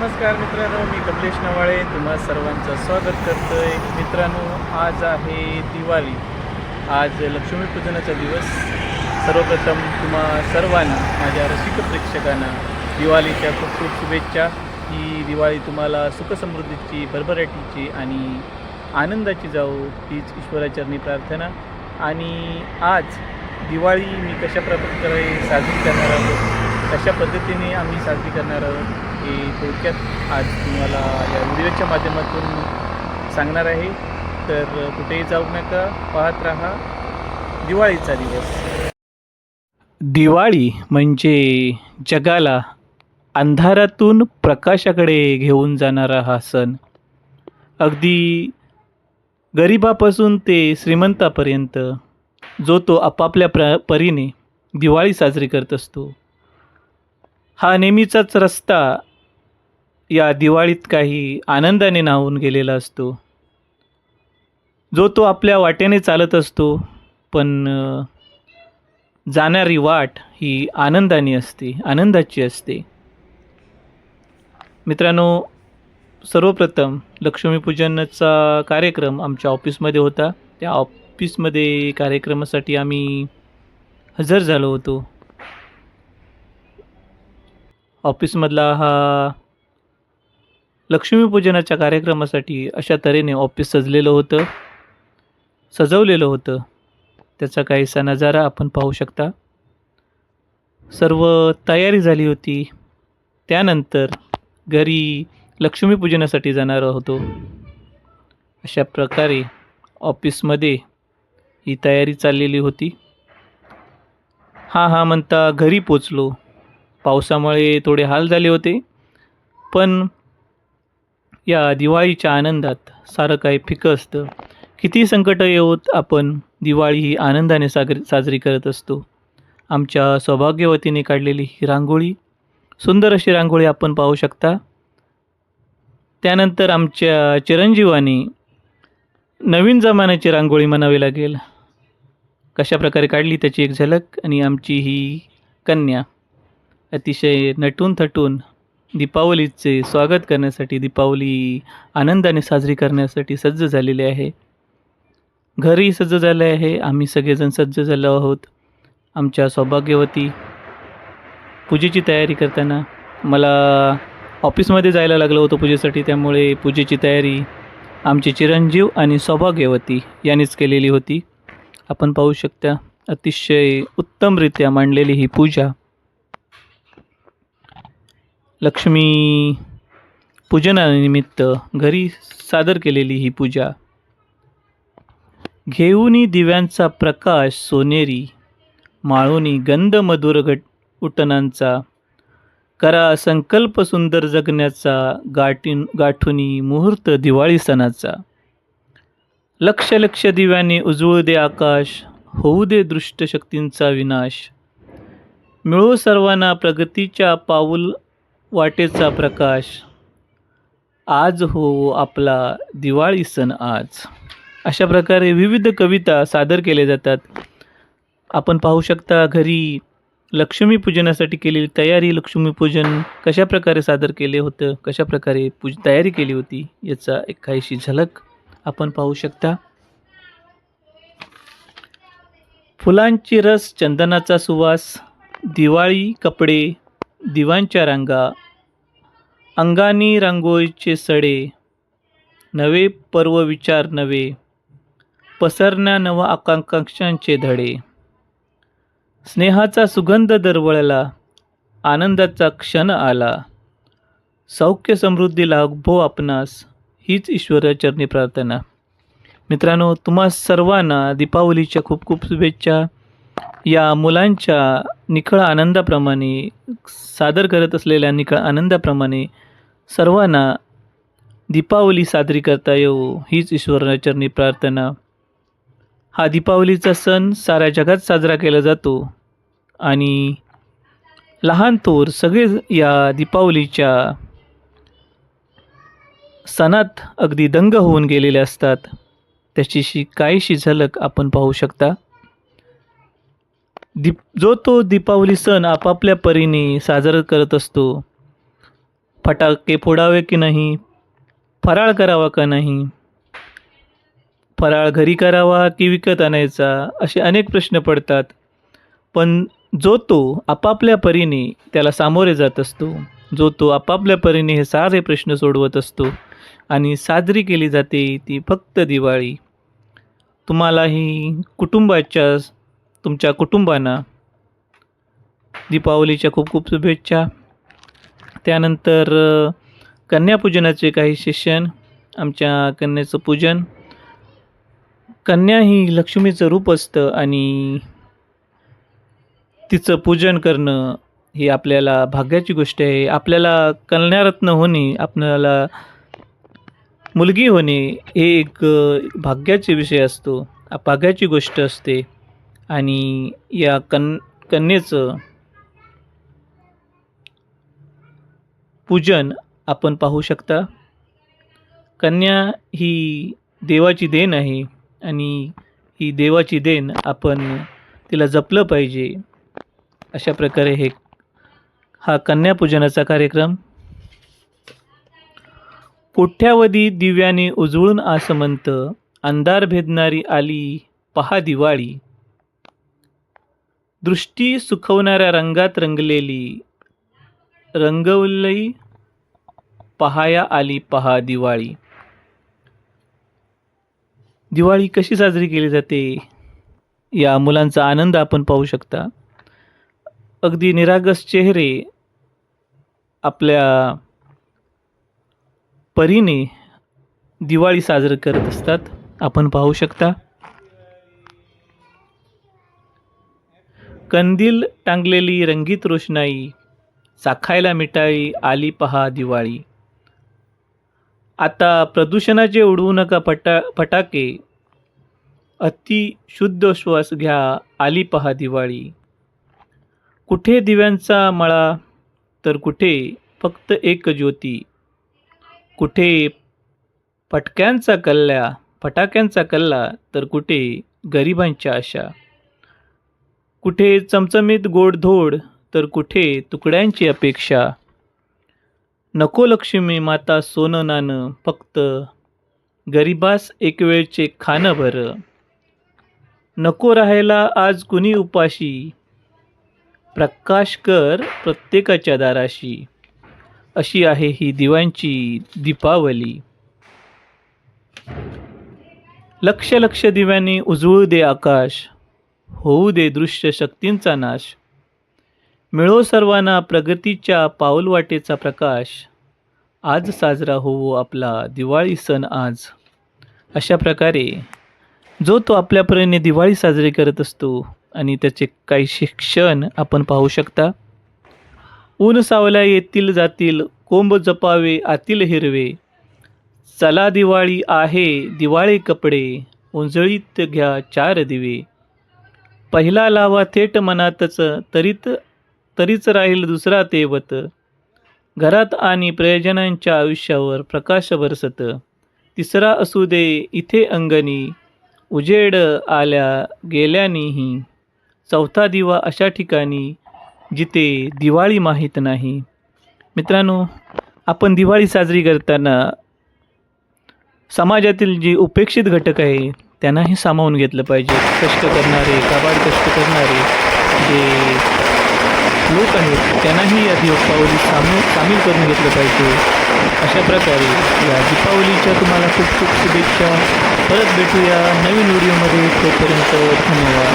नमस्कार मित्रांनो मी कमलेश नवाळे. तुम्हा सर्वांचं स्वागत करतोय. मित्रांनो आज आहे दिवाळी. आज लक्ष्मीपूजनाचा दिवस. सर्वप्रथम तुम्हा सर्वांना माझ्या रसिक प्रेक्षकांना दिवाळीच्या खूप खूप शुभेच्छा. ही दिवाळी तुम्हाला सुखसमृद्धीची भरभराटीची आणि आनंदाची जाऊ हीच ईश्वराचरणी प्रार्थना. आणि आज दिवाळी मी कशा प्रकारे साजरी करणार आहोत? कशा पद्धतीने आम्ही साजरी करणार आहोत? हे थोडक्यात आज तुम्हाला या व्हिडिओच्या माध्यमातून सांगणार आहे. तर कुठेही जाऊ नका पाहत राहा. दिवाळीचा दिवस. दिवाळी म्हणजे जगाला अंधारातून प्रकाशाकडे घेऊन जाणारा हा सण. अगदी गरिबापासून ते श्रीमंतापर्यंत जो तो आपापल्या प्र परीने दिवाळी साजरी करत असतो. हा नेहमीचाच रस्ता या दिवाळीत काही आनंदाने न्हावून गेलेला असतो. जो तो आपल्या वाटेने चालत असतो पण जाणारी वाट ही आनंदाने असते आनंदाची असते. मित्रांनो सर्वप्रथम लक्ष्मीपूजनाचा कार्यक्रम आमच्या ऑफिसमध्ये होता. त्या ऑफिसमध्ये कार्यक्रमासाठी आम्ही हजर झालो होतो. ऑफिसमधला हा लक्ष्मीपूजनाच्या कार्यक्रमासाठी अशा तऱ्हेने ऑफिस सजलेलं होतं सजवलेलं होतं. त्याचा काहीसा नजारा आपण पाहू शकता. सर्व तयारी झाली होती. त्यानंतर घरी लक्ष्मीपूजनासाठी जाणार होतो. अशा प्रकारे ऑफिसमध्ये ही तयारी चाललेली होती. हां हां म्हणता घरी पोचलो. पावसामुळे थोडे हाल झाले होते. पण या दिवाळीच्या आनंदात सारं काही फिकं असतं. किती संकटं येऊत आपण दिवाळी ही आनंदाने सागरी साजरी करत असतो. आमच्या सौभाग्यवतीने काढलेली ही रांगोळी सुंदर अशी रांगोळी आपण पाहू शकता. त्यानंतर आमच्या चिरंजीवानी नवीन जमान्याची रांगोळी म्हणावी लागेल. कशा प्रकारे काढली त्याची एक झलक आणि आमची ही कन्या. अतिशय नटून थटून दीपावलीचे स्वागत करण्यासाठी दीपावली आनंदाने साजरी करण्यासाठी सज्ज झालेले आहे. घरही सज्ज झाले आहे. आम्ही सगळेजण सज्ज झालो आहोत. आमच्या सौभाग्यवती पूजेची तयारी करताना मला ऑफिसमध्ये जायला लागलं होतं पूजेसाठी त्यामुळे पूजेची तयारी आमचे चिरंजीव आणि सौभाग्यवती यांनीच केलेली होती. आपण पाहू शकता अतिशय उत्तमरित्या मांडलेली ही पूजा लक्ष्मी पूजनानिमित्त घरी सादर केलेली ही पूजा. घेऊनी दिव्यांचा प्रकाश सोनेरी माळूनी गंध मधुर घट उटणांचा करा संकल्प सुंदर जगण्याचा गाठीन गाठुनी मुहूर्त दिवाळी सणाचा. लक्ष लक्ष दिव्याने उजळू दे आकाश होऊ दे दृष्ट शक्तींचा विनाश. मिळो सर्वांना प्रगतीच्या पाऊल वाटेचा प्रकाश. आज हो आपला दिवाळी सण आज. अशा प्रकारे विविध कविता सादर केल्या जातात. आपण पाहू शकता घरी लक्ष्मीपूजनासाठी केलेली तयारी लक्ष्मीपूजन कशा प्रकारे सादर केले होतं कशा प्रकारे पूज तयारी केली होती याचा एक काहीशी झलक आपण पाहू शकता. फुलांची रस चंदनाचा सुवास दिवाळी कपडे दिवांच्या रांगा अंगानी रांगोळीचे सडे नवे पर्व विचार नवे पसरण्या नव आकांक्षांचे धडे. स्नेहाचा सुगंध दरवळला आनंदाचा क्षण आला. सौख्य समृद्धी लाभो आपणास हीच ईश्वराचरणी प्रार्थना. मित्रांनो तुम्हा सर्वांना दीपावलीच्या खूप खूप शुभेच्छा. या मुलांच्या निखळ आनंदाप्रमाणे सादर करत असलेल्या निखळ आनंदाप्रमाणे सर्वांना दीपावली साजरी करता येऊ हीच ईश्वराचरणी प्रार्थना. हा दीपावलीचा सण साऱ्या जगात साजरा केला जातो आणि लहान थोर सगळे या दीपावलीच्या सणात अगदी दंग होऊन गेलेले असतात. त्याचीशी काहीशी झलक आपण पाहू शकता. दीप जो तो दीपावली सण आपापल्या परीने साजरा करत असतो फटाके फोडावे की नाही फराळ करावा का नाही फराळ घरी करावा की विकत आणायचा असे अनेक प्रश्न पडतात. पण जो तो आपापल्या परीने त्याला सामोरे जात असतो जो तो आपापल्या परीने हे सारे प्रश्न सोडवत असतो आणि साजरी केली जाते ती फक्त दिवाळी. तुम्हालाही कुटुंबाच्या तुमच्या कुटुंबांना दीपावलीच्या खूप खूप शुभेच्छा. त्यानंतर कन्यापूजनाचे काही सेशन आमच्या कन्याचं पूजन. कन्या ही लक्ष्मीचं रूप असतं आणि तिचं पूजन करणं ही आपल्याला भाग्याची गोष्ट आहे. आपल्याला कन्यारत्न होणे आपल्याला मुलगी होणे हे एक भाग्याचे विषय असतो भाग्याची गोष्ट असते. आणि या कन कन्येचं पूजन आपण पाहू शकता. कन्या ही देवाची देण आहे आणि ही देवाची देण आपण तिला जपलं पाहिजे. अशा प्रकारे हे हा कन्यापूजनाचा कार्यक्रम. कोठ्यावधी दिव्याने उजळून आसमंत अंधार भेदणारी आली पहा दिवाळी. दृष्टी सुखवणाऱ्या रंगात रंगलेली रंगवलई पहाया आली पहा दिवाळी. दिवाळी कशी साजरी केली जाते? या मुलांचा आनंद आपण पाहू शकता. अगदी निरागस चेहरे आपल्या परीने दिवाळी साजरी करत असतात आपण पाहू शकता. कंदील टांगलेली रंगीत रोषणाई चाखायला मिठाई आली पहा दिवाळी. आता प्रदूषणाचे उडवू नका फटा फटाके. अति शुद्ध श्वास घ्या आली पहा दिवाळी. कुठे दिव्यांचा मळा तर कुठे फक्त एक ज्योती. कुठे फटक्यांचा कल्ल्या फटाक्यांचा कल्ला तर कुठे गरिबांच्या आशा. कुठे चमचमीत गोडधोड तर कुठे तुकड्यांची अपेक्षा. नको लक्ष्मी माता सोनं नाणं फक्त गरिबास एक वेळचे खाणं भरं नको राहायला आज कुणी उपाशी. प्रकाश कर प्रत्येकाच्या दाराशी. अशी आहे ही दिवांची दीपावली. लक्ष लक्ष दिव्याने उजळू दे आकाश. होऊ दे दृश्य शक्तींचा नाश. मिळो सर्वांना प्रगतीच्या पाऊलवाटेचा प्रकाश. आज साजरा होवो आपला दिवाळी सण आज. अशा प्रकारे जो तो आपल्यापर्यंत दिवाळी साजरी करत असतो आणि त्याचे काही शिक्षण आपण पाहू शकता. ऊन सावल्या येतील जातील कोंब जपावे आतील हिरवे. चला दिवाळी आहे दिवाळी कपडे उंजळीत घ्या चार दिवे. पहिला लावा थेट मनातच तरीत तरीच राहील दुसरा तेवत. घरात आणि प्रयोजनांच्या आयुष्यावर प्रकाश बरसत. तिसरा असू दे इथे अंगणी. उजेड आल्या गेल्यानेही. चौथा दिवा अशा ठिकाणी जिथे दिवाळी माहीत नाही. मित्रांनो आपण दिवाळी साजरी करताना समाजातील जे उपेक्षित घटक आहे त्यांनाही सामावून घेतलं पाहिजे. कष्ट करणारे काबाड कष्ट करणारे जे लोक आहेत त्यांनाही या दीपावली सामू सामील करून घेतलं पाहिजे. अशा प्रकारे या दीपावलीच्या तुम्हाला खूप खूप शुभेच्छा. परत भेटूया नवीन व्हिडिओमध्ये. तोपर्यंत धन्यवाद.